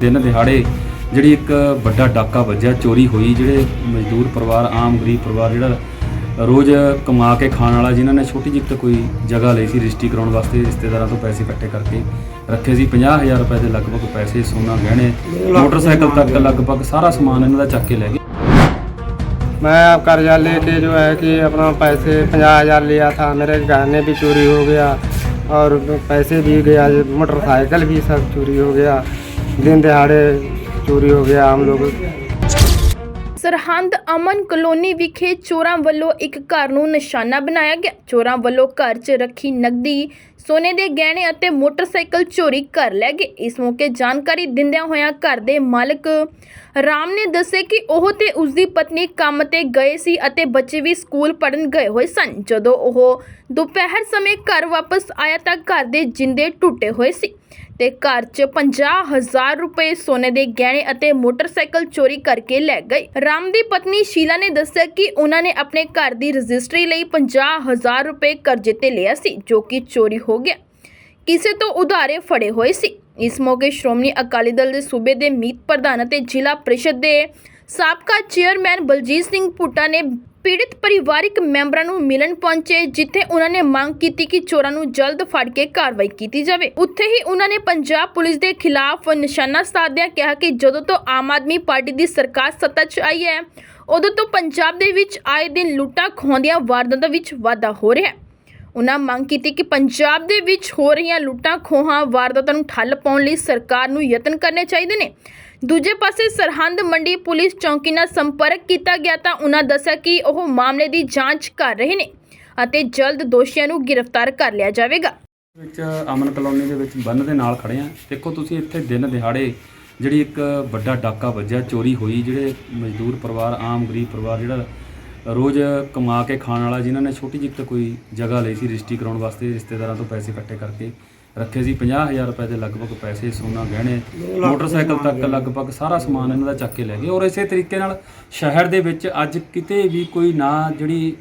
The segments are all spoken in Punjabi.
ਦਿਨ ਦਿਹਾੜੇ ਜਿਹੜੀ ਇੱਕ ਵੱਡਾ ਡਾਕਾ ਵੱਜਿਆ ਚੋਰੀ ਹੋਈ ਜਿਹੜੇ ਮਜ਼ਦੂਰ ਪਰਿਵਾਰ ਆਮ ਗਰੀਬ ਪਰਿਵਾਰ ਜਿਹੜਾ ਰੋਜ਼ ਕਮਾ ਕੇ ਖਾਣ ਵਾਲਾ ਜਿਨ੍ਹਾਂ ਨੇ ਛੋਟੀ ਜਿਹੀ ਕੁ ਕੋਈ ਜਗ੍ਹਾ ਲਈ ਸੀ ਰਜਿਸਟਰੀ ਕਰਾਉਣ ਵਾਸਤੇ ਰਿਸ਼ਤੇਦਾਰਾਂ ਤੋਂ ਪੈਸੇ ਇਕੱਠੇ ਕਰਕੇ ਰੱਖੇ ਸੀ 50000 ਰੁਪਏ ਦੇ ਲਗਭਗ ਪੈਸੇ ਸੋਨਾ ਗਹਿਣੇ ਮੋਟਰਸਾਈਕਲ ਤੱਕ ਲਗਭਗ ਸਾਰਾ ਸਮਾਨ ਇਹਨਾਂ ਦਾ ਚੱਕ ਕੇ ਲੈ ਗਏ मैं अब कर्जा लेके जो है कि अपना पैसे पंजाह हज़ार लिया था मेरे गहने भी चोरी हो गया और पैसे भी गया मोटरसाइकिल भी सब चोरी हो गया ਦਿਨ ਦਿਹਾੜੇ ਚੋਰੀ ਹੋ ਗਿਆ ਆਮ ਲੋਕ। ਸਰਹੰਦ ਅਮਨ ਕਲੋਨੀ ਵਿਖੇ ਚੋਰਾਂ ਵੱਲੋਂ ਇੱਕ ਘਰ ਨੂੰ ਨਿਸ਼ਾਨਾ ਬਣਾਇਆ ਗਿਆ। ਚੋਰਾਂ ਵੱਲੋਂ ਘਰ 'ਚ ਰੱਖੀ ਨਕਦੀ, ਸੋਨੇ ਦੇ ਗਹਿਣੇ ਅਤੇ ਮੋਟਰਸਾਈਕਲ ਚੋਰੀ ਕਰ ਲੈ ਗਏ। ਇਸ ਮੌਕੇ ਜਾਣਕਾਰੀ ਦਿੰਦਿਆਂ ਹੋਇਆਂ ਘਰ ਦੇ ਮਾਲਕ ਰਾਮ ਨੇ ਦੱਸਿਆ ਕਿ ਉਹ ਤੇ ਉਸ ਦੀ ਪਤਨੀ ਕੰਮ ਤੇ ਗਏ ਸੀ ਅਤੇ ਬੱਚੇ ਵੀ ਸਕੂਲ ਪੜਨ ਗਏ ਹੋਏ ਸਨ। ਜਦੋਂ ਉਹ ਦੁਪਹਿਰ ਸਮੇਂ ਘਰ ਵਾਪਸ ਆਇਆ ਤਾਂ ਘਰ ਦੇ ਜਿੰਦੇ ਟੁੱਟੇ ਹੋਏ ਸੀ ਤੇ ਘਰ 'ਚ 50000 ਰੁਪਏ ਸੋਨੇ ਦੇ ਗਹਿਣੇ ਅਤੇ ਮੋਟਰਸਾਈਕਲ ਚੋਰੀ ਕਰਕੇ ਲੈ ਗਏ। ਰਾਮ ਦੀ ਪਤਨੀ ਸ਼ੀਲਾ ਨੇ ਦੱਸਿਆ ਕਿ ਉਹਨਾਂ ਨੇ ਆਪਣੇ ਘਰ ਦੀ ਰਜਿਸਟਰੀ ਲਈ 50000 ਰੁਪਏ ਕਰਜ਼ੇ ਤੇ ਲਿਆ ਸੀ, ਜੋ ਕਿ ਚੋਰੀ ਹੋ ਗਿਆ। ਕਿਸੇ ਤੋਂ ਉਧਾਰੇ ਫੜੇ ਹੋਏ ਸੀ। ਇਸ ਮੌਕੇ ਸ਼੍ਰੋਮਣੀ ਅਕਾਲੀ ਦਲ ਦੇ ਸੂਬੇ ਦੇ ਮੀਤ ਪ੍ਰਧਾਨ ਅਤੇ ਜ਼ਿਲ੍ਹਾ ਪ੍ਰੀਸ਼ਦ ਦੇ ਸਾਬਕਾ ਚੇਅਰਮੈਨ ਬਲਜੀਤ ਸਿੰਘ ਪੁੱਟਾ ਨੇ ਪੀੜਿਤ ਪਰਿਵਾਰਿਕ ਮੈਂਬਰਾਂ ਨੂੰ ਮਿਲਣ ਪਹੁੰਚੇ, ਜਿੱਥੇ ਉਹਨਾਂ ਨੇ ਮੰਗ ਕੀਤੀ ਕਿ ਚੋਰਾਂ ਨੂੰ ਜਲਦ ਫੜ ਕੇ ਕਾਰਵਾਈ ਕੀਤੀ ਜਾਵੇ। ਉੱਥੇ ਹੀ ਉਹਨਾਂ ਨੇ ਪੰਜਾਬ ਪੁਲਿਸ ਦੇ ਖਿਲਾਫ ਨਿਸ਼ਾਨਾ ਸਾਧਦਿਆਂ ਕਿਹਾ ਕਿ ਜਦੋਂ ਤੋਂ ਆਮ ਆਦਮੀ ਪਾਰਟੀ ਦੀ ਸਰਕਾਰ ਸੱਤਾ 'ਚ ਆਈ ਹੈ, ਉਦੋਂ ਤੋਂ ਪੰਜਾਬ ਦੇ ਵਿੱਚ ਆਏ ਦਿਨ ਲੁੱਟਾਂ ਖੋਹਦੀਆਂ ਵਾਰਦਾਤਾਂ ਵਿੱਚ ਵਾਧਾ ਹੋ ਰਿਹਾ ਹੈ। ਉਹਨਾਂ ਮੰਗ ਕੀਤੀ ਕਿ ਪੰਜਾਬ ਦੇ ਵਿੱਚ ਹੋ ਰਹੀਆਂ ਲੁੱਟਾਂ ਖੋਹਾਂ ਵਾਰਦਾਤਾਂ ਨੂੰ ਠੱਲ ਪਾਉਣ ਲਈ ਸਰਕਾਰ ਨੂੰ ਯਤਨ ਕਰਨੇ ਚਾਹੀਦੇ ਨੇ। ਦੂਜੇ ਪਾਸੇ ਸਰਹੰਦ ਮੰਡੀ ਪੁਲਿਸ ਚੌਂਕੀ ਨਾਲ ਸੰਪਰਕ ਕੀਤਾ ਗਿਆ ਤਾਂ ਉਹਨਾਂ ਦੱਸਿਆ ਕਿ ਉਹ ਮਾਮਲੇ ਦੀ ਜਾਂਚ ਕਰ ਰਹੇ ਨੇ ਅਤੇ ਜਲਦ ਦੋਸ਼ੀਆਂ ਨੂੰ ਗ੍ਰਿਫਤਾਰ ਕਰ ਲਿਆ ਜਾਵੇਗਾ। ਵਿੱਚ ਅਮਨ ਕਲੋਨੀ ਦੇ ਵਿੱਚ ਬੰਨ ਦੇ ਨਾਲ ਖੜੇ ਆ ਦੇਖੋ ਤੁਸੀਂ ਇੱਥੇ ਦਿਨ ਦਿਹਾੜੇ ਜਿਹੜੀ ਇੱਕ ਵੱਡਾ ਡਾਕਾ ਵੱਜਿਆ, ਚੋਰੀ ਹੋਈ, ਜਿਹੜੇ ਮਜ਼ਦੂਰ ਪਰਿਵਾਰ, ਆਮ ਗਰੀਬ ਪਰਿਵਾਰ ਜਿਹੜਾ ਰੋਜ਼ ਕਮਾ ਕੇ ਖਾਣ ਵਾਲਾ, ਜਿਨ੍ਹਾਂ ਨੇ ਛੋਟੀ ਜਿਹੀ ਤਾਂ ਕੋਈ ਜਗ੍ਹਾ ਲਈ ਸੀ, ਰਜਿਸਟਰੀ ਕਰਾਉਣ ਵਾਸਤੇ ਰਿਸ਼ਤੇਦਾਰਾਂ ਤੋਂ ਪੈਸੇ ਇਕੱਠੇ ਕਰਕੇ। ਰੱਖੇ ਸੀ 50000 ਰੁਪਏ ਦੇ ਲਗਭਗ ਪੈਸੇ ਸੋਨਾ ਗਹਿਣੇ ਮੋਟਰਸਾਈਕਲ ਤੱਕ ਲਗਭਗ ਸਾਰਾ ਸਮਾਨ ਇਹਨਾਂ ਦਾ ਚੱਕ ਕੇ ਲੈ ਗਏ। ਔਰ ਇਸੇ ਤਰੀਕੇ ਨਾਲ ਸ਼ਹਿਰ ਦੇ ਵਿੱਚ ਅੱਜ ਕਿਤੇ ਵੀ ਕੋਈ ਨਾ ਜਿਹੜੀ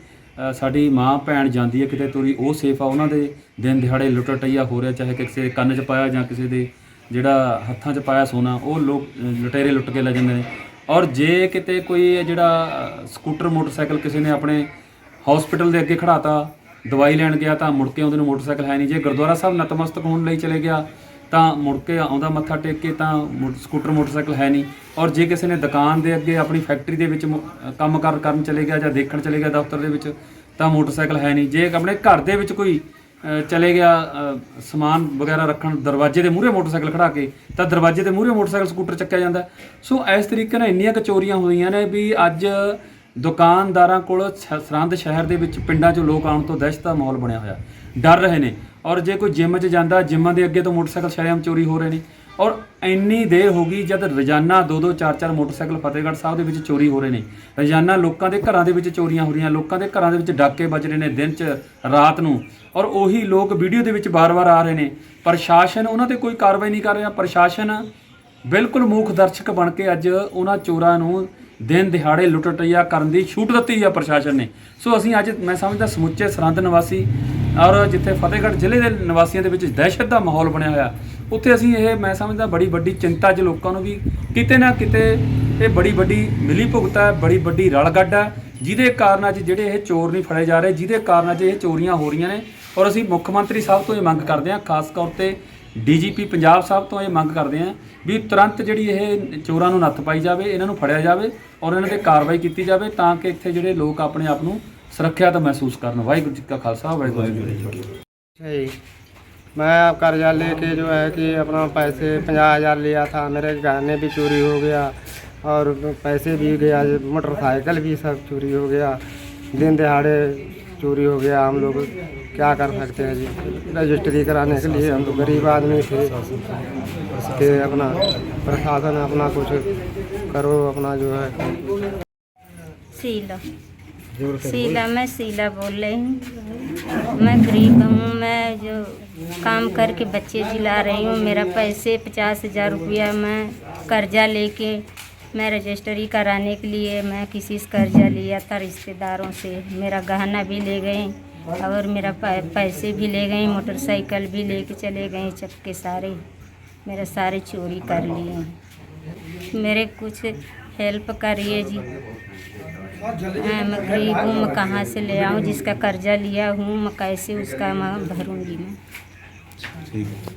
ਸਾਡੀ ਮਾਂ ਭੈਣ ਜਾਂਦੀ ਹੈ ਕਿਤੇ ਤੁਰੀ ਉਹ ਸੇਫ ਆ ਉਹਨਾਂ ਦੇ ਦਿਨ ਦਿਹਾੜੇ ਲੁੱਟ ਟਈਆ ਹੋ ਰਿਹਾ ਚਾਹੇ ਕਿਸੇ ਦੇ ਕੰਨ 'ਚ ਪਾਇਆ ਜਾਂ ਕਿਸੇ ਦੇ ਜਿਹੜਾ ਹੱਥਾਂ 'ਚ ਪਾਇਆ ਸੋਨਾ ਉਹ ਲੋਕ ਲੁਟੇਰੇ ਲੁੱਟ ਕੇ ਲੈ ਜਾਂਦੇ ਨੇ। ਔਰ ਜੇ ਕਿਤੇ ਕੋਈ ਜਿਹੜਾ ਸਕੂਟਰ ਮੋਟਰਸਾਈਕਲ ਕਿਸੇ ਨੇ ਆਪਣੇ ਹਸਪੀਟਲ ਦੇ ਅੱਗੇ ਖੜਾਤਾ ਦਵਾਈ ਲੈਣ ਗਿਆ ਤਾਂ ਮੁੜ ਕੇ ਆਉਂਦੇ ਨੂੰ ਮੋਟਰਸਾਈਕਲ ਹੈ ਨਹੀਂ। ਜੇ ਗੁਰਦੁਆਰਾ ਸਾਹਿਬ ਨਤਮਸਤਕ ਹੋਣ ਲਈ ਚਲੇ ਗਿਆ ਤਾਂ ਮੁੜ ਕੇ ਆਉਂਦਾ ਮੱਥਾ ਟੇਕ ਕੇ ਤਾਂ ਮੋ- ਸਕੂਟਰ, ਮੋਟਰਸਾਈਕਲ ਹੈ ਨਹੀਂ। ਔਰ ਜੇ ਕਿਸੇ ਨੇ ਦੁਕਾਨ ਦੇ ਅੱਗੇ ਆਪਣੀ ਫੈਕਟਰੀ ਦੇ ਵਿੱਚ ਮੁ- ਕੰਮ ਕਾਰ, ਕਰਨ ਚਲੇ ਗਿਆ ਜਾਂ ਦੇਖਣ ਚਲੇ ਗਿਆ ਦਫ਼ਤਰ ਦੇ ਵਿੱਚ, ਤਾਂ ਮੋਟਰਸਾਈਕਲ ਹੈ ਨਹੀਂ। ਜੇ ਆਪਣੇ ਘਰ ਦੇ ਵਿੱਚ ਕੋਈ ਚਲੇ ਗਿਆ ਸਮਾਨ ਵਗੈਰਾ ਰੱਖਣ ਦਰਵਾਜ਼ੇ ਦੇ ਮੂਹਰੇ ਮੋਟਰਸਾਈਕਲ ਖੜਾ ਕੇ, ਤਾਂ ਦਰਵਾਜ਼ੇ ਦੇ ਮੂਹਰੇ ਮੋਟਰਸਾਈਕਲ ਸਕੂਟਰ ਚੱਕਿਆ ਜਾਂਦਾ। ਸੋ ਇਸ ਤਰੀਕੇ ਨਾਲ ਇੰਨੀਆਂ ਕਚੋਰੀਆਂ ਹੋਈਆਂ ਨੇ ਵੀ ਅੱਜ ਦੁਕਾਨਦਾਰਾਂ ਕੋਲ ਸ਼- ਸਰਹੰਦ ਸ਼ਹਿਰ ਦੇ ਵਿੱਚ ਪਿੰਡਾਂ 'ਚੋਂ ਲੋਕ ਆਉਣ ਤੋਂ ਦਹਿਸ਼ਤ ਦਾ ਮਾਹੌਲ ਬਣਿਆ ਹੋਇਆ। ਡਰ ਰਹੇ ਨੇ। ਔਰ ਜੇ ਕੋਈ ਜਿਮ 'ਚ ਜਾਂਦਾ, ਜਿਮਾਂ ਦੇ ਅੱਗੇ ਤੋਂ ਮੋਟਰਸਾਈਕਲ ਸ਼ਰੇਆਮ ਚੋਰੀ ਹੋ ਰਹੇ ਨੇ। ਔਰ ਇੰਨੀ ਦੇਰ ਹੋ ਗਈ ਜਦ ਰੋਜ਼ਾਨਾ ਦੋ ਦੋ ਚਾਰ ਚਾਰ ਮੋਟਰਸਾਈਕਲ ਫਤਿਹਗੜ੍ਹ ਸਾਹਿਬ ਦੇ ਵਿੱਚ ਚੋਰੀ ਹੋ ਰਹੇ ਨੇ। ਰੋਜ਼ਾਨਾ ਲੋਕਾਂ ਦੇ ਘਰਾਂ ਦੇ ਵਿੱਚ ਚੋਰੀਆਂ ਹੋ ਰਹੀਆਂ, ਲੋਕਾਂ ਦੇ ਘਰਾਂ ਦੇ ਵਿੱਚ ਡਾਕੇ ਵੱਜ ਰਹੇ ਨੇ ਦਿਨ 'ਚ, ਰਾਤ ਨੂੰ। ਔਰ ਉਹੀ ਲੋਕ ਵੀਡੀਓ ਦੇ ਵਿੱਚ ਬਾਰ-ਬਾਰ ਆ ਰਹੇ ਨੇ। ਪ੍ਰਸ਼ਾਸਨ ਉਹਨਾਂ ਤੇ ਕੋਈ ਕਾਰਵਾਈ ਨਹੀਂ ਕਰ ਰਿਹਾ। ਪ੍ਰਸ਼ਾਸਨ ਬਿਲਕੁਲ ਮੂਖ ਦਰਸ਼ਕ ਬਣ ਕੇ ਅੱਜ ਉਹਨਾਂ ਚੋਰਾਂ ਨੂੰ ਦਿਨ ਦਿਹਾੜੇ ਲੁੱਟ ਕਰਨ ਦੀ ਛੂਟ ਦਿੱਤੀ ਆ ਪ੍ਰਸ਼ਾਸਨ ਨੇ। ਸੋ ਅਸੀਂ ਅੱਜ ਮੈਂ ਸਮਝਦਾ ਸਮੁੱਚੇ ਸਰਹੰਦ ਨਿਵਾਸੀ ਔਰ ਜਿੱਥੇ ਫਤਿਹਗੜ੍ਹ ਜ਼ਿਲ੍ਹੇ ਦੇ ਨਿਵਾਸੀਆਂ ਦੇ ਵਿੱਚ ਦਹਿਸ਼ਤ ਦਾ ਮਾਹੌਲ ਬਣਿਆ ਹੋਇਆ, ਉੱਥੇ ਅਸੀਂ ਇਹ ਮੈਂ ਸਮਝਦਾ ਬੜੀ ਵੱਡੀ ਚਿੰਤਾ 'ਚ ਲੋਕਾਂ ਨੂੰ ਵੀ ਕਿਤੇ ਨਾ ਕਿਤੇ ਇਹ ਬੜੀ ਵੱਡੀ ਮਿਲੀ ਭੁਗਤ ਹੈ, ਬੜੀ ਵੱਡੀ ਰਲਗੱਡ ਹੈ, ਜਿਹਦੇ ਕਾਰਨ ਅੱਜ ਜਿਹੜੇ ਇਹ ਚੋਰ ਨਹੀਂ ਫੜੇ ਜਾ ਰਹੇ, ਜਿਹਦੇ ਕਾਰਨ ਅੱਜ ਇਹ ਚੋਰੀਆਂ ਹੋ ਰਹੀਆਂ ਨੇ। ਔਰ ਅਸੀਂ ਮੁੱਖ ਮੰਤਰੀ ਸਾਹਿਬ ਤੋਂ ਇਹ ਮੰਗ ਕਰਦੇ ਹਾਂ, ਖਾਸ ਤੌਰ ਤੇ ਡੀਜੀਪੀ ਪੰਜਾਬ ਸਾਹਿਬ ਤੋਂ ਇਹ ਮੰਗ ਕਰਦੇ ਹਾਂ ਵੀ ਤੁਰੰਤ ਜਿਹੜੀ ਇਹ ਚੋਰਾਂ ਨੂੰ ਨੱਥ ਪਾਈ ਜਾਵੇ ਇਹਨਾਂ ਨੂੰ ਫੜਿਆ ਜਾਵੇ ਔਰ ਇਹਨਾਂ ਤੇ ਕਾਰਵਾਈ ਕੀਤੀ ਜਾਵੇ ਤਾਂ ਕਿ ਇੱਥੇ ਜਿਹੜੇ ਲੋਕ ਆਪਣੇ ਆਪ ਨੂੰ ਸੁਰੱਖਿਅਤ ਮਹਿਸੂਸ ਕਰਨ ਵਾਹਿਗੁਰੂ ਜੀ ਕਾ ਖਾਲਸਾ ਵਾਹਿਗੁਰੂ ਜੀ ਕੀ ਫਤਿਹ है मैं अब कर्जा लेके जो है कि अपना पैसे पंजाह हज़ार लिया था मेरे गहने भी चोरी हो गया और पैसे भी गया मोटरसाइकिल भी सब चोरी हो गया दिन दिहाड़े चोरी हो गया हम लोग क्या कर सकते हैं जी? रजिस्ट्री कराने के लिए हम तो गरीब आदमी थे। कि अपना प्रशासन अपना कुछ करो अपना जो है। शीला शीला मैं शीला बोल रही हूँ। मैं गरीब हूँ मैं जो काम करके बच्चे जिला रही हूँ। मेरा पैसे पचास हज़ार रुपया मैं कर्जा लेके मैं रजिस्ट्री कराने के लिए मैं किसी से कर्जा लिया था रिश्तेदारों से मेरा गहना भी ले गए और मेरा पैसे भी ले गए, मोटरसाइकिल भी लेके चले गए चक्के सारे, मेरा सारे चोरी कर लिए। मेरे कुछ हेल्प करिए जी। मैं गरीब हूँ मैं कहाँ से ले आऊँ, जिसका कर्जा लिया हूँ, मैं कैसे उसका मैं भरूँगी मैं